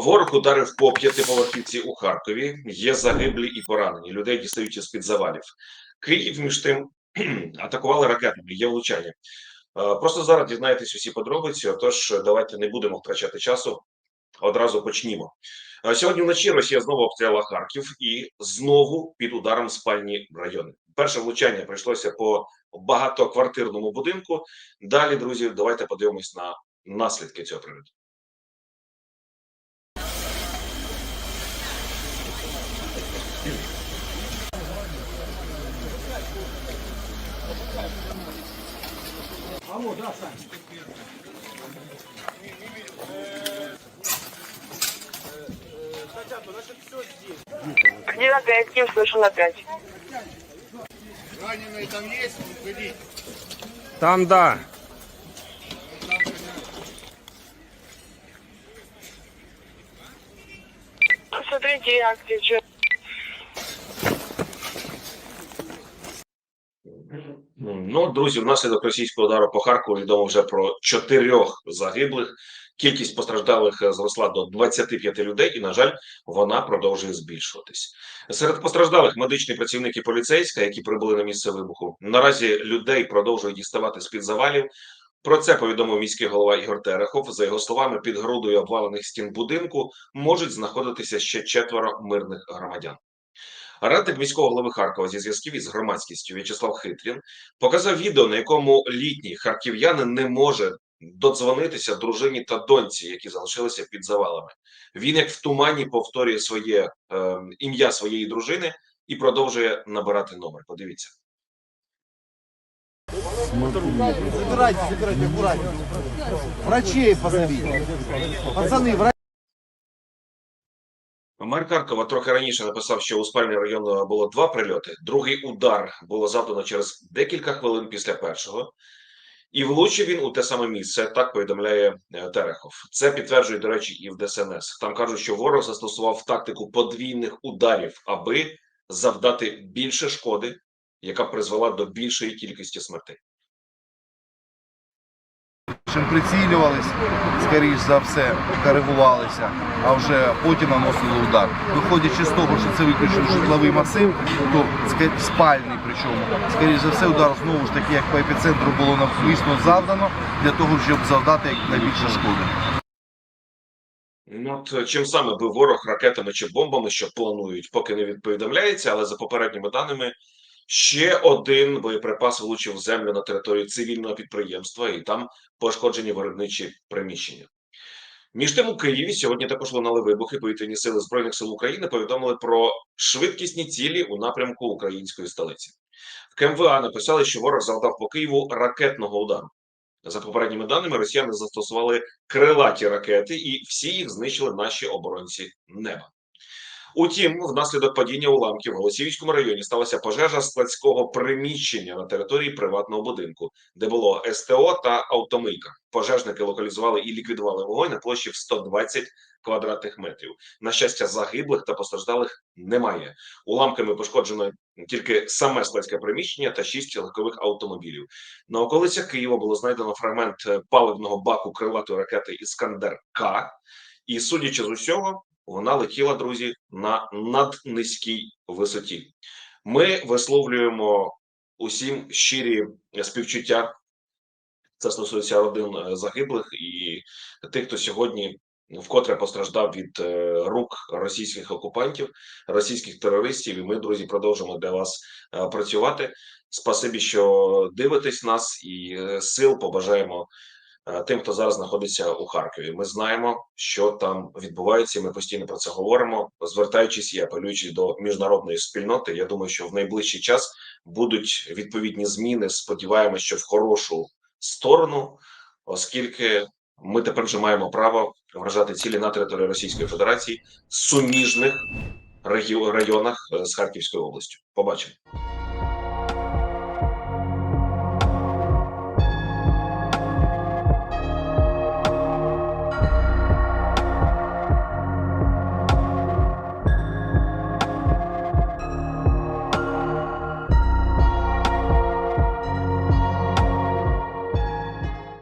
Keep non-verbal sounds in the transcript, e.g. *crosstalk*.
Ворог ударив по п'ятиповерхівці у Харкові. Є загиблі і поранені. Людей дістають із під завалів. Київ між тим *clears throat* атакували ракетами. Є влучання. Е, Просто зараз дізнаєтесь усі подробиці. Отож, давайте не будемо втрачати часу. Одразу почнімо. Е, Сьогодні вночі Росія знову обстріляла Харків і знову під ударом спальні райони. Перше влучання прийшлося по багатоквартирному будинку. Далі, друзі, давайте подивимось на наслідки цього прильоту. Алло, да, Сань. Один опять, Ким слышал опять. Раненые там есть? Выходи. Там да. Посмотрите, я кричу. Ну, друзі, внаслідок російського удару по Харкову відомо вже про чотирьох загиблих. Кількість постраждалих е, зросла до 25 людей, і на жаль, вона продовжує збільшуватись. Серед постраждалих медичні працівники поліцейська, які прибули на місце вибуху. Наразі людей продовжують діставати з під завалів. Про це повідомив міський голова Ігор Терехов. За його словами, під грудою обвалених стін будинку можуть знаходитися ще четверо мирних громадян. Радник міського голови Харкова зі зв'язків із громадськістю В'ячеслав Хитрін показав відео, на якому літній харків'янин не може додзвонитися дружині та доньці, які залишилися під завалами. Він як в тумані повторює своє е, ім'я своєї дружини і продовжує набирати номер. Подивіться. Забирайте, забирайте, аккуратнее. Врачей позовите. Пацаны, врачи. Мер Харкова трохи раніше написав, що у спальні району було два прильоти. Другий удар було завдано через декілька хвилин після першого. І влучив він у те саме місце, так повідомляє е, Терехов. Це підтверджує, до речі, і в ДСНС. Там кажуть, що ворог застосував тактику подвійних ударів, аби завдати більше шкоди, яка призвела до більшої кількості смертей. Чим прицілювались, скоріш за все, коригувалися, а вже потім наносили удар. Виходячи з того, що це виключно житловий масив, то спальний причому, скоріш за все, удар знову ж таки, як по епіцентру було навмисно завдано, для того, щоб завдати найбільше шкоди. Ну, от е, чим саме бив ворог ракетами чи бомбами, що планують, поки не відповідомляється, але за попередніми даними, ще один боєприпас влучив землю на територію цивільного підприємства, і там пошкоджені виробничі приміщення. Між тим у Києві сьогодні також лунали вибухи. Повітряні сили збройних сил України повідомили про швидкісні цілі у напрямку української столиці. В КМВА написали, що ворог завдав по Києву ракетного удару. За попередніми даними, росіяни застосували крилаті ракети, і всі їх знищили наші оборонці неба. Утім, внаслідок падіння уламків в Голосіївському районі сталася пожежа складського приміщення на території приватного будинку, де було СТО та автомийка. Пожежники локалізували і ліквідували вогонь на площі в 120 квадратних метрів. На щастя, загиблих та постраждалих немає. Уламками пошкоджено тільки саме складське приміщення та шість легкових автомобілів. На околицях Києва було знайдено фрагмент е, паливного баку крилатої ракети Іскандер К. І судячи з усього, вона летіла, друзі, на наднизькій висоті. Ми висловлюємо усім щирі співчуття. Це стосується родин е, загиблих і тих, хто сьогодні вкотре постраждав від е, рук російських окупантів, російських терористів. І ми, друзі, продовжимо для вас е, працювати. Спасибі, що дивитесь нас, і сил побажаємо тим, хто зараз знаходиться у Харкові. Ми знаємо, що там відбувається. і Ми постійно про це говоримо. Звертаючись і апелюючи до міжнародної спільноти. Я думаю, що в найближчий час будуть відповідні зміни. Сподіваємось, що в хорошу сторону, оскільки ми тепер вже маємо право вражати цілі на території Російської Федерації суміжних районах е, з Харківською областю. Побачимо.